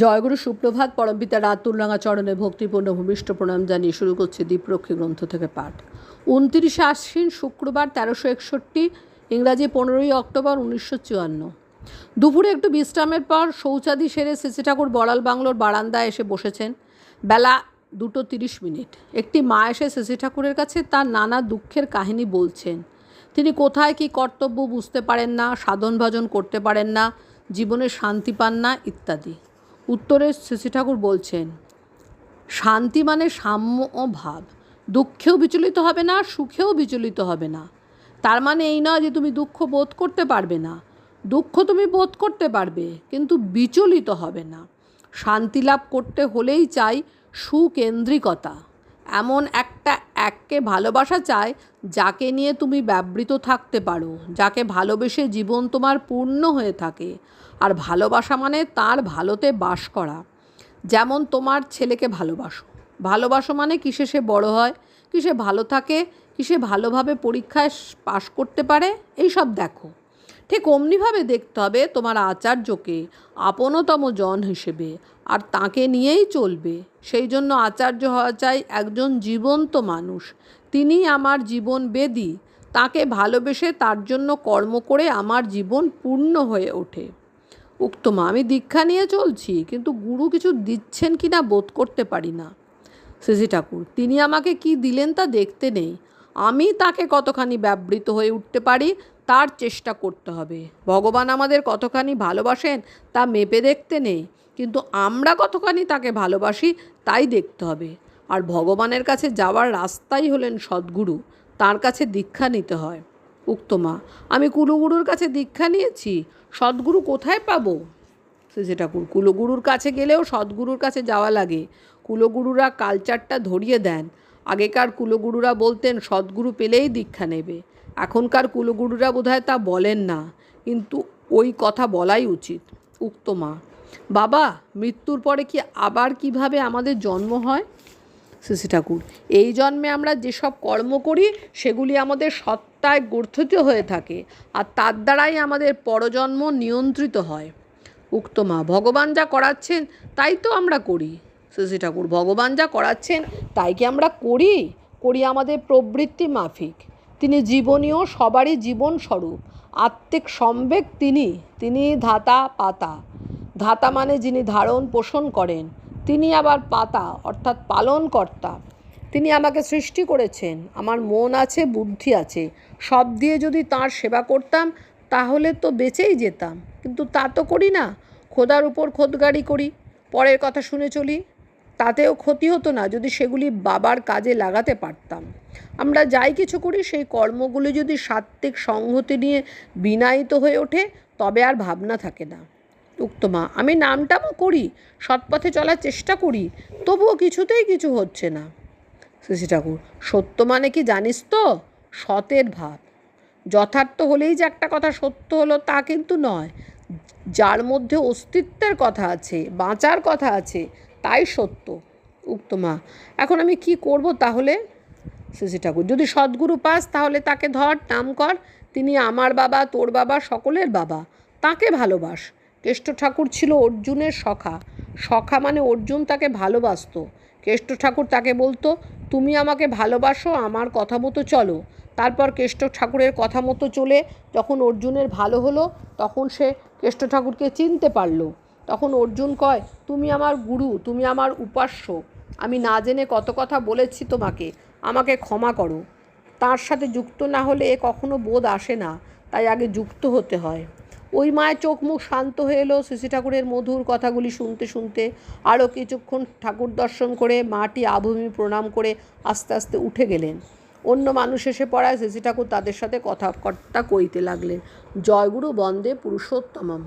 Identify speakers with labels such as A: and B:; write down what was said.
A: জয়গুরু সুপ্রভাত, পরমপিতা রাতুলরাঙা চরণে ভক্তিপূর্ণ ভূমিষ্ঠ প্রণাম জানিয়ে শুরু করছে দীপরক্ষী গ্রন্থ থেকে পাঠ। উনত্রিশে আশ্বিন শুক্রবার তেরোশো একষট্টি, ইংরাজি পনেরোই অক্টোবর উনিশশো চুয়ান্ন। দুপুরে একটু বিশ্রামের পর শৌচাদি সেরে সিসি ঠাকুর বড়াল বাংলোর বারান্দায় এসে বসেছেন। বেলা দুটো তিরিশ মিনিট। একটি মা এসে সিসি ঠাকুরের কাছে তার নানা দুঃখের কাহিনী বলছেন। তিনি কোথায় কী কর্তব্য বুঝতে পারেন না, সাধন ভজন করতে পারেন না, জীবনে শান্তি পান না, ইত্যাদি। উত্তরে শ্রী ঠাকুর বলছেন, শান্তি মানে সাম্য ও ভাব। দুঃখেও বিচলিত হবে না, সুখেও বিচলিত হবে না। তার মানে এই নয় যে তুমি দুঃখ বোধ করতে পারবে না। দুঃখ তুমি বোধ করতে পারবে, কিন্তু বিচলিত হবে না। শান্তি লাভ করতে হলেই চাই সুকেন্দ্রিকতা। এমন একটা এককে ভালোবাসা চায় যাকে নিয়ে তুমি ব্যবৃত থাকতে পারো, যাকে ভালোবেসে জীবন তোমার পূর্ণ হয়ে থাকে। আর ভালোবাসা মানে তার ভালোতে বাস করা। যেমন তোমার ছেলেকে ভালোবাসো। ভালোবাসো মানে কিসে সে বড় হয়, কিসে ভালো থাকে, কিসে ভালোভাবে পরীক্ষায় পাশ করতে পারে, এইসব দেখো। ঠিক অমনিভাবে দেখতে হবে তোমার আচার্যকে, আপনতম জন হিসেবে, আর তাকে নিয়েই চলবে। সেই জন্য আচার্য হওয়া চাই একজন জীবন্ত মানুষ। তিনি আমার জীবন বেদি। তাকে ভালোবেসে তার জন্য কর্ম করে আমার জীবন পূর্ণ হয়ে ওঠে। উক্তমা আমি দীক্ষা নিয়ে চলছি, কিন্তু গুরু কিছু দিচ্ছেন কি না বোধ করতে পারি না। শ্রীজি ঠাকুর, তিনি আমাকে কি দিলেন তা দেখতে নেই। আমি তাকে কতখানি ব্যবহৃত হয়ে উঠতে পারি তার চেষ্টা করতে হবে। ভগবান আমাদের কতখানি ভালোবাসেন, তা মেপে দেখতে নেই। কিন্তু আমরা কতখানি তাকে ভালোবাসি, তাই দেখতে হবে। আর ভগবানের কাছে যাওয়ার রাস্তাই হলেন সদ্গুরু, তার কাছে দীক্ষা নিতে হয়। উক্তমা আমি কুলুগুরুর কাছে দীক্ষা নিয়েছি, সদ্গুরু কোথায় পাবো? শ্রী ঠাকুর, কুলগুরুর কাছে গেলেও সদ্গুরুর কাছে যাওয়া লাগে। কুলগুরুরা কালচারটা ধরিয়ে দেন। আগেকার কুলগুরুরা বলতেন, সদ্গুরু পেলেই দীক্ষা নেবে। এখনকার কুলগুরুরা বোধহয় তা বলেন না, কিন্তু ওই কথা বলাই উচিত। উক্তমা বাবা, মৃত্যুর পরে কি আবার কীভাবে আমাদের জন্ম হয়? শ্রী ঠাকুর, এই জন্মে আমরা যেসব কর্ম করি, সেগুলি আমাদের সত্তায় গর্থিত হয়ে থাকে আর তার দ্বারাই আমাদের পরজন্ম নিয়ন্ত্রিত হয়। উক্ত মা, ভগবান যা করাচ্ছেন, তাই তো আমরা করি। শ্রী ঠাকুর, ভগবান যা করাচ্ছেন, তাই কি আমরা করি? করি আমাদের প্রবৃত্তি মাফিক। তিনি জীবনীয় সবারই জীবন স্বরূপ আত্মিক সম্বেক তিনি তিনি ধাতা, পাতা। ধাতা মানে যিনি ধারণ, পোষণ করেন, তিনি আবার পাতা, অর্থাৎ পালনকর্তা। তিনি আমাকে সৃষ্টি করেছেন, আমার মন আছে, বুদ্ধি আছে। সব দিয়ে যদি তার সেবা করতাম, তাহলে তো বেঁচেই যেতাম। কিন্তু তা তো করি না, খোদার উপর খোদগাড়ি করি। পরের কথা শুনে চলি। তাতেও ক্ষতি হতো না যদি সেগুলি বাবার কাজে লাগাতে পারতাম। আমরা যাই কিছু করি, সেই কর্মগুলি যদি সাত্ত্বিক সংহতি নিয়ে বিনায়িত হয়ে ওঠে, তবে আর ভাবনা থাকে না। উক্তমা আমি নামটামও করি, সৎপথে চলার চেষ্টা করি, তবুও কিছুতেই কিছু হচ্ছে না। শ্রী ঠাকুর, সত্য মানে কি জানিস তো? সতের ভাব। যথার্থ হলেই যে একটা কথা সত্য হলো তা কিন্তু নয়। যার মধ্যে অস্তিত্বের কথা আছে, বাঁচার কথা আছে তাই সত্য। উক্তমা এখন আমি কি করব তাহলে? শ্রী ঠাকুর, যদি সদ্গুরু পাস তাহলে তাকে ধর, নাম কর। তিনি আমার বাবা, তোর বাবা, সকলের বাবা। তাকে ভালোবাস। কেষ্ট ঠাকুর ছিল অর্জুনের সখা। সখা মানে অর্জুন তাকে ভালোবাসত। কেষ্ট ঠাকুর তাকে বলতো, তুমি আমাকে ভালোবাসো, আমার কথা মতো চলো। তারপর কেষ্ট ঠাকুরের কথা মতো চলে, যখন অর্জুনের ভালো হলো, তখন সে কেষ্ট ঠাকুরকে চিনতে পারল। তখন অর্জুন কয়, তুমি আমার গুরু, তুমি আমার উপাস্য। আমি না জেনে কত কথা বলেছি তোমাকে, আমাকে ক্ষমা করো। তার সাথে যুক্ত না হলে এ কখনো বোধ আসে না, তাই আগে যুক্ত হতে হয় ওই মায়ের চোখ মুখ শান্ত হয়ে এলো শ্রী ঠাকুরের মধুর কথাগুলি শুনতে শুনতে। আরও কিছুক্ষণ ঠাকুর দর্শন করে মাটি আভূমি প্রণাম করে আস্তে আস্তে উঠে গেলেন। অন্য মানুষ এসে পড়ায় শ্রী ঠাকুর তাদের সাথে কথাবার্তা কইতে লাগলেন। জয়গুরু বন্দে পুরুষোত্তমম।